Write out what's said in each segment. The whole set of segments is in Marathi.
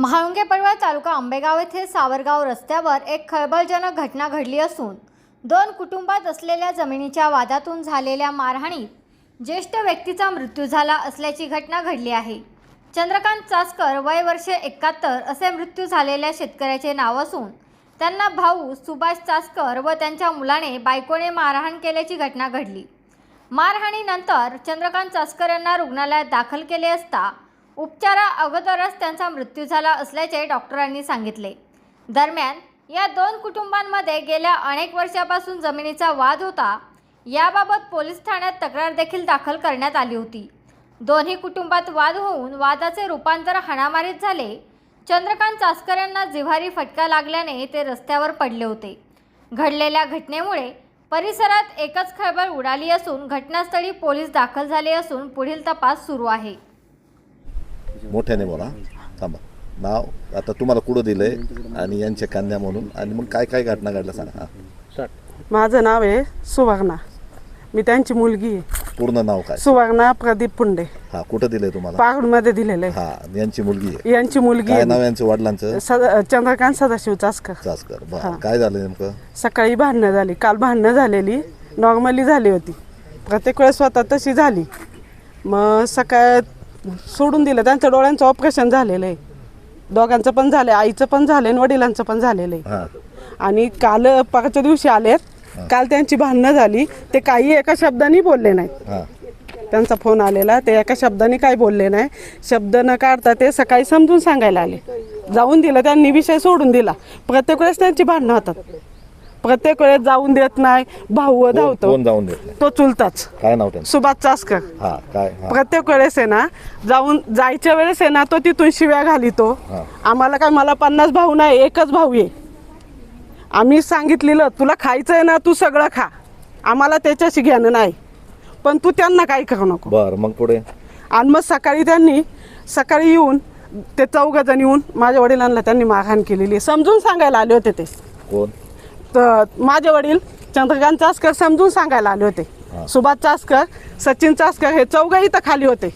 महाळुंगे पडवळ तालुका आंबेगाव येथे सावरगाव रस्त्यावर एक खळबळजनक घटना घडली असून दोन कुटुंबात असलेल्या जमिनीच्या वादातून झालेल्या मारहाणीत ज्येष्ठ व्यक्तीचा मृत्यू झाला असल्याची घटना घडली आहे. चंद्रकांत चासकर वय वर्षे एकाहत्तर असे मृत्यू झालेल्या शेतकऱ्याचे नाव असून त्यांना भाऊ सुभाष चासकर व त्यांच्या मुलाने बायकोने मारहाण केल्याची घटना घडली. मारहाणीनंतर चंद्रकांत चासकर यांना रुग्णालयात दाखल केले असता उपचारा अगोदरच त्यांचा मृत्यू झाला असल्याचे डॉक्टरांनी सांगितले. दरम्यान या दोन कुटुंबांमध्ये गेल्या अनेक वर्षापासून जमिनीचा वाद होता. याबाबत पोलीस ठाण्यात तक्रार देखील दाखल करण्यात आली होती. दोन्ही कुटुंबात वाद होऊन वादाचे रूपांतर हाणामारीत झाले. चंद्रकांत चासकर यांना जिव्हारी फटका लागल्याने ते रस्त्यावर पडले होते. घडलेल्या घटनेमुळे परिसरात एकच खळबळ उडाली असून घटनास्थळी पोलीस दाखल झाले असून पुढील तपास सुरू आहे. मोठ्याने बोला. थांबा. नाव आता तुम्हाला कुठं दिलंय आणि यांच्या कन्या म्हणून आणि मग काय काय घटना घडल्या सांगा. हा. माझं नाव आहे सुवर्णा. मी त्यांची मुलगी आहे. पूर्ण नाव काय? सुवर्णा प्रदीप पुंडे. हा कुठं दिलंय तुम्हाला? पागडमध्ये दिलेलं आहे हा यांची मुलगी आहे. यांची मुलगी काय आहे. नाव यांचं वडिलांचं? सदा चंद्रकांत सदाशिव चासकर. चासकर. हा. बरं काय झालं नेमकं? सकाळी भांडणं झाली. काल भांडणं झालेली. नॉर्मली झाली होती. प्रत्येक वेळेस स्वतः तशी झाली. मग सकाळ सोडून दिलं. त्यांच्या डोळ्यांचं ऑपरेशन झालेलं आहे. दोघांचं पण झालं आईचं पण झालं आणि वडिलांचं पण झालेलं आहे. आणि काल परच्या दिवशी आलेत. काल त्यांची भांडणं झाली. ते काही एका शब्दाने बोलले नाहीत. हा. त्यांचा फोन आलेला ते एका शब्दाने काही बोलले नाही. शब्द न काढता ते सकाळी समजून सांगायला आले. जाऊन दिलं त्यांनी विषय सोडून दिला. प्रत्येक वेळेस त्यांची भांडणं होतात. प्रत्येक वेळेस जाऊन देत नाही भाऊ धावतो. कोण जाऊन देत नाही? तो चुलताच. काय नाव त्यांचं? सुभाष चासकर. हा काय हा. प्रत्येक वेळेस आहे ना जाऊन जायच्या वेळेस आहे ना तो तिथून शिव्या घालितो. हा. आम्हाला काय मला पन्नास भाऊ नाही एकच भाऊ आहे. आम्ही सांगितलेलं तुला खायचं आहे ना तू सगळं खा. आम्हाला त्याच्याशी घेणं नाही. पण तू त्यांना काही करू नको. बर मग पुढे? आणि मग सकाळी त्यांनी सकाळी येऊन ते चौघजण येऊन माझ्या वडिलांना त्यांनी मारहाण केलेली आहे. समजून सांगायला आले होते ते. कोण? तर माझे वडील चंद्रकांत चासकर समजून सांगायला आले होते. सुभाष चासकर सचिन चासकर हे चौघ इथं खाली होते.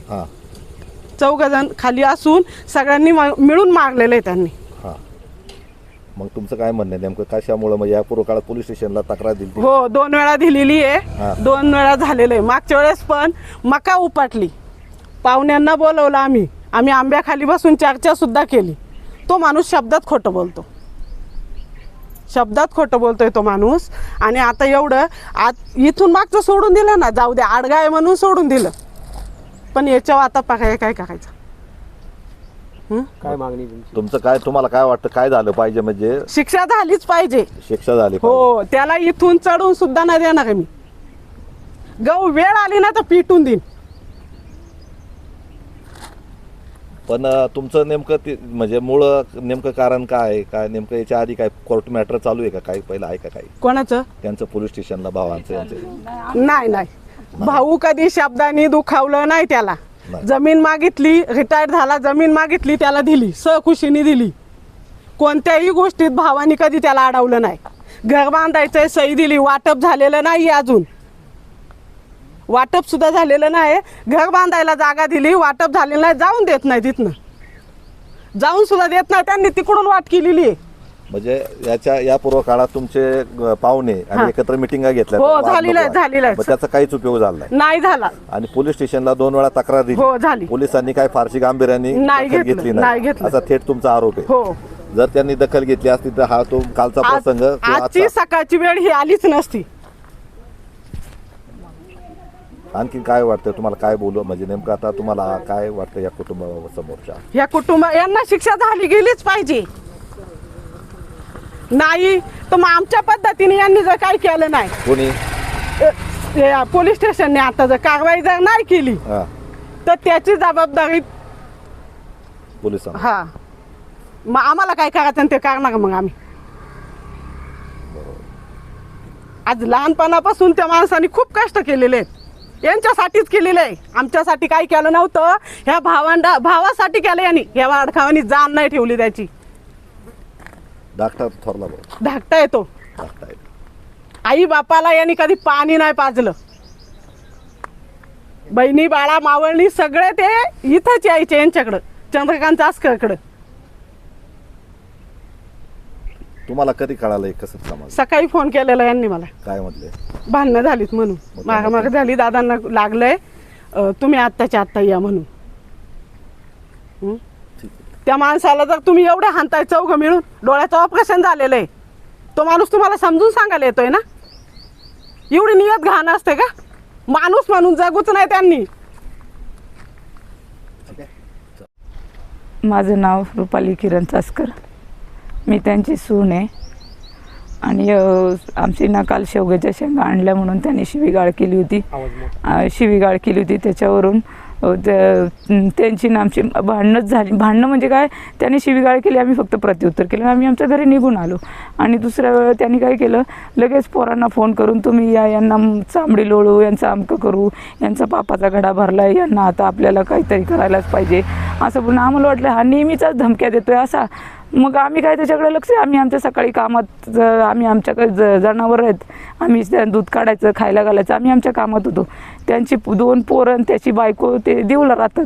चौघ जण खाली असून सगळ्यांनी मिळून मारलेलं आहे त्यांनी. मग तुमचं काय म्हणणं नेमकं? कशामुळं मग या पूर्व काळात पोलीस स्टेशनला तक्रार दिली हो दोन वेळा दिलेली. आहे. दोन वेळा झालेलं आहे. मागच्या वेळेस पण मका उपाटली. पाहुण्यांना बोलवलं आम्ही. आम्ही आंब्याखाली बसून चर्चा सुद्धा केली. तो माणूस शब्दात खोटं बोलतो. शब्दात खोटं बोलतोय तो माणूस. आणि आता एवढं आत इथून मागचं सोडून दिलं ना जाऊ दे आडगा आहे म्हणून सोडून दिलं. पण याच्यावर आता पाकाय काय करायचं. काय मागणी तुमची? तुमचं काय तुम्हाला काय वाटतं काय झालं पाहिजे म्हणजे? शिक्षा झालीच पाहिजे. शिक्षा झाली. हो त्याला इथून चढून सुद्धा नाही देणार आहे मी. गहू वेळ आली ना तर पिटून देईन. पण तुमचं नेमकं ते म्हणजे मूळ नेमकं कारण काय? आहे काय नेमकं याच्या आधी काय कोर्ट मॅटर चालू आहे का? काही पहिलं आहे का काही? कोणाचं? त्यांचं पोलीस स्टेशनला भावांचं यांचं. नाही नाही. भाऊ कधी शब्दाने दुखावलं नाही त्याला. नाही. जमीन मागितली रिटायर्ड झाला जमीन मागितली त्याला दिली सहखुशीने दिली. कोणत्याही गोष्टीत भावानी कधी त्याला अडवलं नाही. घर बांधायचंय सही दिली वाटप झालेलं नाही अजून. वाटप सुद्धा झालेलं नाही घर बांधायला जागा दिली वाटप झालेलं नाही जाऊन देत नाही तिथनं. जाऊन सुद्धा देत नाही त्यांनी तिकडून वाट केलेली आहे. म्हणजे याच्या या पूर्व काळात तुमचे पाहुणे. आणि एकत्र मिटिंगा घेतल्या. हो, झालेलं. झालेलं त्याचा काहीच उपयोग झाला नाही. झाला. आणि पोलीस स्टेशनला दोन वेळा तक्रार दिली. हो, झाली. पोलिसांनी काय फारशी गांभीर्याने घेतलं, नाही. घेतलं. असा थेट तुमचा आरोप आहे. हो. जर त्यांनी दखल घेतली असती तर हा तो कालचा प्रसंग आजचा- सकाळची वेळ ही आलीच नसती. आणखी काय वाटतं? तुम्हाला काय बोलू? म्हणजे नेमकं आता तुम्हाला काय वाटतं या कुटुंबासमोरच्या या कुटुंब यांना शिक्षा झाली गेलीच पाहिजे. नाही तर मग आमच्या पद्धतीने यांनी जर काही केलं नाही. कोणी? अ, पोलीस स्टेशनने आता जर कारवाई जर नाही केली हा. तर त्याची जबाबदारी पोलिसांना. हा. मग आम्हाला काय करायचं आणि ते करणार मग आम्ही. आज लहानपणापासून त्या माणसाने खूप कष्ट केलेले आहेत. यांच्यासाठीच केलेलं आहे. आमच्यासाठी काही केलं नव्हतं. ह्या भावंडा भावासाठी केलं यांनी. ह्या वाडखावानी जाण नाही ठेवली त्याची. थोरला धाकटा येतो आहे. आई बापाला यांनी कधी पाणी नाही पाजलं. बहिणी बाळा मावळणी सगळे ते इथंच यायचे यांच्याकडं. चंद्रकांत चासकरकडं. तुम्हाला कधी कळालं हे कसं समज? सकाळी फोन केलेला यांनी मला. काय म्हटले? भांडणं झालीत म्हणून. मग झाली दादांना लागलंय अं, तुम्ही आत्ताच्या आत्ता या म्हणून. हं? ठीक आहे. त्या माणसाला जर तुम्ही एवढे हाणताय चौघ मिळून डोळ्याचं ऑपरेशन झालेलं आहे. तो माणूस तुम्हाला समजून सांगायला येतोय ना? एवढी नियत घाण असते का? माणूस म्हणून जगूच नाही त्यांनी. माझं नाव रुपाली किरण चासकर. मी त्यांची सून आहे. आणि आमची ना काल शेवग्याच्या शेंगा आणल्या म्हणून त्यांनी शिवीगाळ केली होती. शिवीगाळ केली होती त्याच्यावरून. त्यांची ना आमची भांडणंच झाली. भांडणं म्हणजे काय? त्यांनी शिवीगाळ केली आम्ही फक्त प्रत्युत्तर केलं. आम्ही आमच्या घरी निघून आलो. आणि दुसऱ्या वेळेला त्यांनी काय केलं? लगेच पोरांना फोन करून तुम्ही या यांना चांबडी लोळू यांचं अमकं करू यांचा पापाचा घडा भरला यांना आता आपल्याला काहीतरी करायलाच पाहिजे. असं बोलून आम्हाला वाटलं हा नेहमीचाच धमक्या देतोय असा. मग आम्ही काय त्याच्याकडे लक्ष आम्ही आमच्या सकाळी कामात आम्ही आमच्याकडे ज जनावर आहेत आम्ही दूध काढायचं खायला घालायचं आम्ही आमच्या कामात होतो. त्यांची दोन पोरं आणि त्याची बायको ते देऊला राहतात.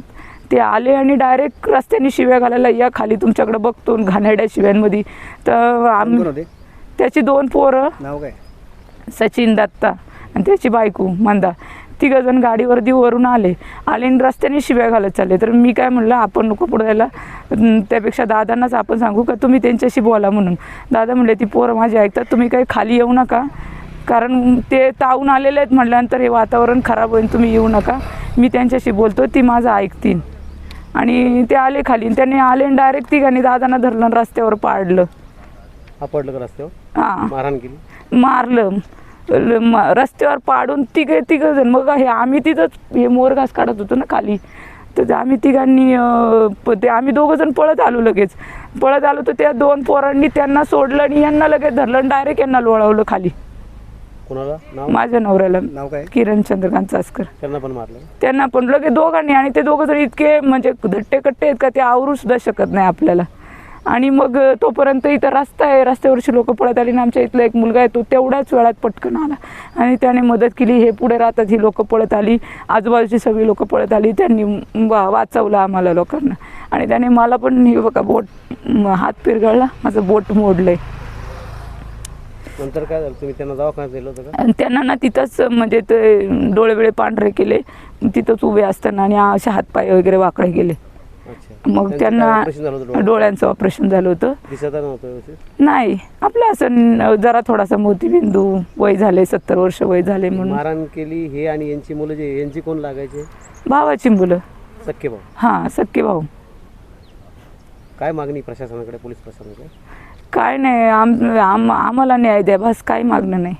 ते आले आणि डायरेक्ट रस्त्याने शिव्या घालायला या खाली तुमच्याकडे बघतो घाणेरड्या शिव्यांमध्ये. तर आम कोण होते? त्याची दोन पोरं नाव काय? सचिन दत्ता आणि त्याची बायको मंदा. तिघं जण गाडीवर दिवरून आले. आले आणि रस्त्याने शिव्या घालत चालले. तर मी काय म्हणलं आपण नको पुढे जायला त्यापेक्षा दादांनाच आपण सांगू का तुम्ही त्यांच्याशी बोला म्हणून. दादा म्हणले ती पोरं माझी ऐकतात तुम्ही काही खाली येऊ नका. कारण ते तावून आलेले आहेत म्हटल्यानंतर हे वातावरण खराब होईल तुम्ही येऊ नका. मी त्यांच्याशी बोलतो ती माझं ऐकतील. आणि ते आले खाली त्यांनी आले आणि डायरेक्ट तिघांनी दादांना धरलं रस्त्यावर पाडलं. हा पडलं का रस्त्यावर? हां. मारहाण केली? मारलं. रस्त्यावर पाडून तिघे तिघं जण. मग हे आम्ही तिथंच हे मोरघास काढत होतो ना खाली. तर ते आम्ही तिघांनी ते आम्ही दोघं जण पळत आलो लगेच. पळत आलो तर त्या दोन पोरांनी त्यांना सोडलं आणि यांना लगेच धरलं डायरेक्ट यांना लोळवलं खाली. कोणाला? माझ्या नवऱ्याला. नाव काय? किरण चंद्रकांत चासकर. त्यांना पण मारलं त्यांना पण लगे दोघांनी आणि ते दोघं जण इतके म्हणजे धट्टे कट्टे आहेत का ते आवरू सुद्धा शकत नाही आपल्याला. आणि मग तोपर्यंत इथं रस्ता आहे. रस्त्यावरची लोक पळत आली आणि आमच्या इथला एक मुलगा आहे तो तेवढ्याच वेळात पटकन आला. आणि त्याने मदत केली. हे पुढे राहतात ही लोक पळत आली. आजूबाजूची सगळी लोक पळत आली. त्यांनी वा वाचवलं आम्हाला लोकांना. आणि त्याने मला पण हे बघा बोट हात पिरगळला. माझं बोट मोडलंय. नंतर काय झालं? तुम्ही त्यांना दवाखान्यात दिलं होतं का? आणि त्यांना ना तिथंच म्हणजे ते डोळे बिळे पांढरे केले. तिथंच उभे असताना आणि असे हातपाय वगैरे वाकडे गेले. मग त्यांना काय डोळ्याचं? ऑपरेशन झालं होतं. नाही आपलं असं जरा थोडासा मोतीबिंदू वय झाले सत्तर वर्ष वय झाले म्हणून. मारहाण केली हे आणि यांची मुलं जे यांची कोण लागायचे? भावाची मुलं. सख्खे भाऊ. हां सख्खे भाऊ. काय मागणी प्रशासनाकडे पोलीस प्रशासनाकडे? काय नाही आम आम आम्हाला न्याय द्या बस काही मागणं नाही.